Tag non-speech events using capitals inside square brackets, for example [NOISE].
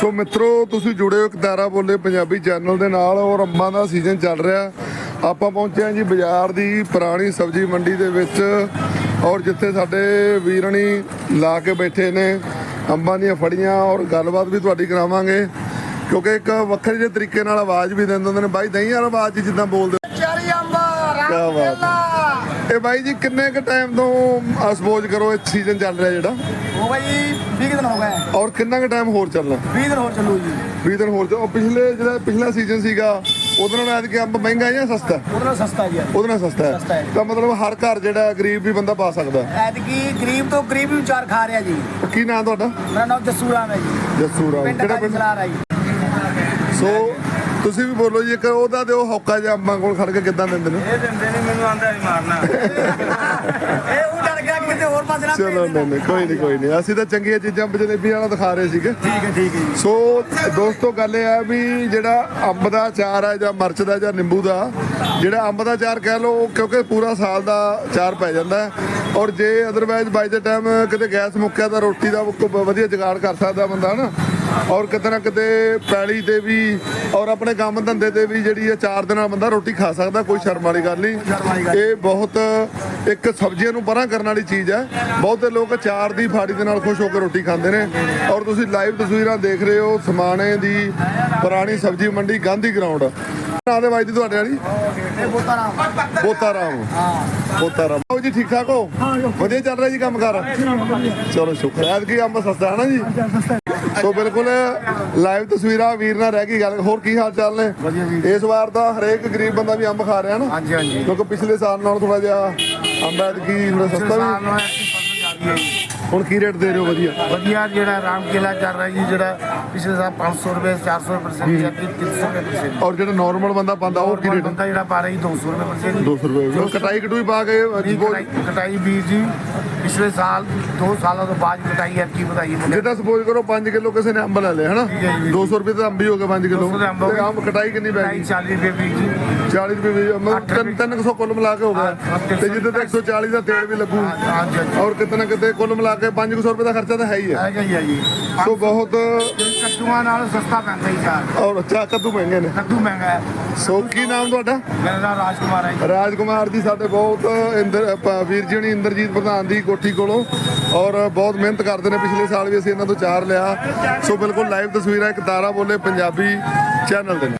ਸੋ ਮਿੱਤਰੋ ਤੁਸੀਂ ਜੁੜੇ ਹੋ ਕਤਾਰਾ ਬੋਲੇ ਪੰਜਾਬੀ ਚੈਨਲ ਦੇ ਨਾਲ ਔਰ ਅੰਬਾਂ ਦਾ ਸੀਜ਼ਨ ਚੱਲ ਰਿਹਾ। ਆਪਾਂ ਪਹੁੰਚੇ ਹਾਂ ਜੀ ਬਾਜ਼ਾਰ ਦੀ ਪੁਰਾਣੀ ਸਬਜ਼ੀ ਮੰਡੀ ਦੇ ਵਿੱਚ ਔਰ ਜਿੱਥੇ ਸਾਡੇ ਵੀਰਣੀ ਲਾ ਕੇ ਬੈਠੇ ਨੇ ਅੰਬਾਂ ਦੀਆਂ ਫੜੀਆਂ ਔਰ ਗੱਲਬਾਤ ਵੀ ਤੁਹਾਡੀ ਕਰਾਵਾਂਗੇ। ਕਿਉਂਕਿ ਇੱਕ ਵੱਖਰੇ ਜਿਹੇ ਤਰੀਕੇ ਨਾਲ ਆਵਾਜ਼ ਵੀ ਦਿੰਦੇ ਹੁੰਦੇ ਨੇ। ਬਾਈ ਦਹੀਂ ਵਾਲਾ ਆਵਾਜ਼ ਜਿੱਦਾਂ ਬੋਲਦੇ ਚਾਰੀ ਅੰਬਾ ਕਿਆ ਬਾਤ ਇਹ ਬਾਈ ਜੀ ਕਿੰਨੇ ਕ ਟਾਈਮ ਤੋਂ ਸਪੋਜ਼ ਕਰੋ ਇਹ ਸੀਜ਼ਨ ਚੱਲ ਰਿਹਾ ਜਿਹੜਾ? ਹੋ ਗਈ 20 ਦਿਨ ਹੋ ਗਏ। ਔਰ ਕਿੰਨਾ ਕ ਟਾਈਮ ਹੋਰ ਚੱਲਣਾ? 20 ਦਿਨ ਹੋਰ ਚੱਲੂ ਜੀ। 20 ਦਿਨ ਹੋਰ ਚੱਲ- ਉਹ ਪਿਛਲੇ ਜਿਹੜਾ ਪਿਛਲਾ ਸੀਜ਼ਨ ਸੀਗਾ ਉਹਦੇ ਨਾਲ ਐਤਕੀ ਅੰਬ ਮਹਿੰਗਾ ਜਾਂ ਸਸਤਾ? ਉਹਦੇ ਨਾਲ ਸਸਤਾ ਜੀ। ਉਹਦੇ ਨਾਲ ਸਸਤਾ ਹੈ। ਤਾਂ ਮਤਲਬ ਹਰ ਘਰ ਜਿਹੜਾ ਗਰੀਬ ਵੀ ਬੰਦਾ ਪਾ ਸਕਦਾ। ਐਤਕੀ ਗਰੀਬ ਤੋਂ ਗਰੀਬ ਵੀ ਚਾਰ ਖਾ ਰਿਹਾ ਜੀ। ਕੀ ਨਾਂ ਤੁਹਾਡਾ? ਮੇਰਾ ਨਾਮ ਜੱਸੂ ਰਾਮ ਹੈ ਜੀ। ਜੱਸੂ ਰਾਮ ਪਿੰਡ ਕਿਹੜਾ ਪਿੰਡ? ਸੋ ਤੁਸੀਂ ਵੀ ਬੋਲੋ ਜੀ ਇੱਕ ਉਹਦਾ ਤੇ ਉਹ ਹੌਕਾ ਜਿਹਾ ਅੰਬਾਂ ਕੋਲ ਖੜ ਕੇ ਕਿੱਦਾਂ ਦਿੰਦੇ ਨੇ? ਇਹ ਦਿੰਦੇ ਨਹੀਂ ਮੈਨੂੰ ਆਂਦਾ ਨਹੀਂ ਮਾਰਨਾ। [LAUGHS] ਇਹ ਉਹ ਡਰ ਗਿਆ ਕਿਤੇ ਹੋਰ ਪਾਸੇ ਨਾ ਚਲੋ। ਨਹੀਂ ਨਹੀਂ ਕੋਈ ਨਹੀਂ ਕੋਈ ਨਹੀਂ। ਅਸੀਂ ਤਾਂ ਚੰਗੀਆਂ ਚੀਜ਼ਾਂ ਜਲੇਬੀ ਵਾਲਾ ਦਿਖਾ ਰਹੇ ਸੀਗੇ। ਠੀਕ ਹੈ ਠੀਕ ਹੈ ਸੋ ਦੋਸਤੋ ਗੱਲ ਇਹ ਹੈ ਵੀ ਜਿਹੜਾ ਅੰਬ ਦਾ ਅਚਾਰ ਹੈ ਜਾਂ ਮਿਰਚ ਦਾ ਜਾਂ ਨਿੰਬੂ ਦਾ ਜਿਹੜਾ ਅੰਬ ਦਾ ਅਚਾਰ ਕਹਿ ਲਓ ਕਿਉਂਕਿ ਪੂਰਾ ਸਾਲ ਦਾ ਅਚਾਰ ਪੈ ਜਾਂਦਾ ਔਰ ਜੇ ਅਦਰਵਾਈਜ਼ ਬਾਈ ਦੇ ਟਾਈਮ ਕਿਤੇ ਗੈਸ ਮੁੱਕਿਆ ਤਾਂ ਰੋਟੀ ਦਾ ਵਧੀਆ ਜੁਗਾੜ ਕਰ ਸਕਦਾ ਬੰਦਾ ਨਾ ਔਰ ਕਿਤੇ ਨਾ ਕਿਤੇ ਪੈਲੀ ਤੇ ਵੀ ਔਰ ਆਪਣੇ ਕੰਮ ਧੰਦੇ ਤੇ ਵੀ ਜਿਹੜੀ ਅਚਾਰ ਦੇ ਨਾਲ ਬੰਦਾ ਰੋਟੀ ਖਾ ਸਕਦਾ ਕੋਈ ਸ਼ਰਮ ਵਾਲੀ ਗੱਲ ਨਹੀਂ। ਇਹ ਬਹੁਤ ਇੱਕ ਸਬਜ਼ੀਆਂ ਨੂੰ ਪਰਾਂ ਕਰਨ ਵਾਲੀ ਚੀਜ਼ ਹੈ। ਬਹੁਤੇ ਲੋਕ ਅਚਾਰ ਦੀ ਫਾੜੀ ਦੇ ਨਾਲ ਖੁਸ਼ ਹੋ ਕੇ ਰੋਟੀ ਖਾਂਦੇ ਨੇ। ਔਰ ਤੁਸੀਂ ਲਾਈਵ ਤਸਵੀਰਾਂ ਦੇਖ ਰਹੇ ਹੋ ਸਮਾਣੇ ਦੀ ਪੁਰਾਣੀ ਸਬਜ਼ੀ ਮੰਡੀ ਗਾਂਧੀ ਗਰਾਊਂਡ ਨਾਂ ਦੇ ਵੱਜਦੀ ਤੁਹਾਡੇ ਵਾਲੀ? ਬੋਤਾ ਰਾਮ। ਬੋਤਾ ਰਾਮ। ਹਾਂ ਬੋਤਾ ਰਾਮ। ਹੋ ਜੀ ਠੀਕ ਠਾਕ ਹੋ ਵਧੀਆ ਚੱਲ ਰਿਹਾ ਜੀ ਕੰਮ ਕਾਰ? ਚਲੋ ਸ਼ੁਕਰ ਹੈ ਕਿ ਅੰਬ ਸਸਤਾ ਹੈ ਨਾ ਜੀ? ਸੋ ਬਿਲਕੁਲ ਲਾਈਵ ਤਸਵੀਰਾਂ ਵੀਰ ਨਾਲ ਰਹਿ ਗਈ ਗੱਲ। ਹੋਰ ਕੀ ਹਾਲ ਚਾਲ ਨੇ? ਇਸ ਵਾਰ ਤਾਂ ਹਰੇਕ ਗਰੀਬ ਬੰਦਾ ਵੀ ਅੰਬ ਖਾ ਰਿਹਾ ਨਾ? ਹਾਂਜੀ ਹਾਂਜੀ। ਕਿਉਂਕਿ ਪਿਛਲੇ ਸਾਲ ਨਾਲ ਥੋੜਾ ਜਿਹਾ ਅੰਬ ਐਤਕੀ ਥੋੜਾ ਸਸਤਾ ਵੀ ਹੁਣ ਕੀ ਰੇਟ ਦੇ ਰਹੇ ਹੋ? ਵਧੀਆ। ਵਧੀਆ ਜਿਹੜਾ ਰਾਮ ਕਿਲਾ ਚੱਲ ਰਿਹਾ ਜੀ ਜਿਹੜਾ ਪਿਛਲੇ ਸਾਲ 500 ਰੁਪਏ 400 ਰੁਪਏ ਜਾਂ 300 ਰੁਪਏ। ਔਰ ਜਿਹੜਾ ਨਾਰਮਲ ਬੰਦਾ ਪਾਉਂਦਾ ਉਹ ਕੀ ਰੇਟ ਬੰਦਾ ਜਿਹੜਾ ਪਾ ਰਿਹਾ ਜੀ 200 ਰੁਪਏ percent। 200 ਰੁਪਏ। ਕਟਾਈ ਕਟੂਈ ਪਾ ਕੇ ਕਟਾਈ ਬੀਜ ਜੀ ਪਿਛਲੇ ਸਾਲ 2 ਸਾਲਾਂ ਤੋਂ ਬਾਅਦ ਕਟਾਈ ਹੈ ਕੀ ਮੁੰਡੇ ਜਿੱਦਾਂ ਸਪੋਜ਼ ਕਰੋ 5 ਕਿਲੋ ਕਿਸੇ ਨੇ ਅੰਬ ਲੈ ਲਿਆ ਹਨਾ? ਹੈ ਜੀ। 200 ਰੁਪਏ ਦਾ ਅੰਬ ਹੀ ਹੋ ਗਿਆ 5 ਕਿਲੋ। 200 ਦਾ ਅੰਬ ਹੋ ਤੇ। ਅੰਬ ਕਟਾਈ ਕਿੰਨੀ ਪੈ ਕਟਾਈ ਗਈ 40 ਰੁਪਏ ਬੀਜ ਜੀ। 40 ਰੁਪਏ ਵੀ ਮਤਲਬ ਤਿੰਨ- ਤਿੰਨ ਕੁ ਸੌ ਕੁੱਲ ਮਿਲਾ ਕੇ ਹੋ ਗਿਆ। ਹਾਂ, ਤੇ ਜਿੱਦਾਂ ਤੇ 140 ਦਾ ਤੇਲ ਵੀ ਲੱਗੂ। ਔਰ ਕਿਤੇ ਨਾ ਕਿਤੇ ਕੁੱਲ ਮਿਲਾ ਕੇ 500 ਰੁਪਏ ਦਾ ਖਰਚਾ ਤਾਂ ਹੈ ਹੀ ਹੈ। ਹੈਗਾ ਹੀ ਹੈ ਜੀ। ਸੋ ਬਹੁਤ ਕੱਦੂਆਂ ਨਾਲ ਸਸਤਾ ਪੈਂਦਾ ਹੀ ਚਾਰ। ਔਰ ਚਾ ਕੱਦੂ ਮਹਿੰਗੇ ਨੇ। ਕੱਦੂ ਮਹਿੰਗਾ ਹੈ। ਸੋ ਕੀ ਨਾਮ ਤੁਹਾਡਾ? ਮੇਰਾ ਨਾਮ ਰਾਜਕੁਮਾਰ ਹੈ ਜੀ। ਰਾਜਕੁਮਾਰ ਜੀ ਸਾਡੇ ਬਹੁਤ ਇੰਦਰ ਵੀਰ ਜੀ ਹੁਣੀ ਇੰਦਰਜੀਤ ਪ੍ਰਧਾਨ ਦੀ ਕੋਠੀ ਕੋਲੋਂ। ਔਰ ਬਹੁਤ ਮਿਹਨਤ ਕਰਦੇ ਨੇ। ਪਿਛਲੇ ਸਾਲ ਵੀ ਅਸੀਂ ਇਹਨਾਂ ਤੋਂ ਚਾਰ ਲਿਆ। ਸੋ ਬਿਲਕੁਲ ਲਾਈਵ ਤਸਵੀਰਾਂ ਇੱਕ ਤਾਰਾ ਬੋਲੇ ਪੰਜਾਬੀ ਚੈਨਲ ਦੇ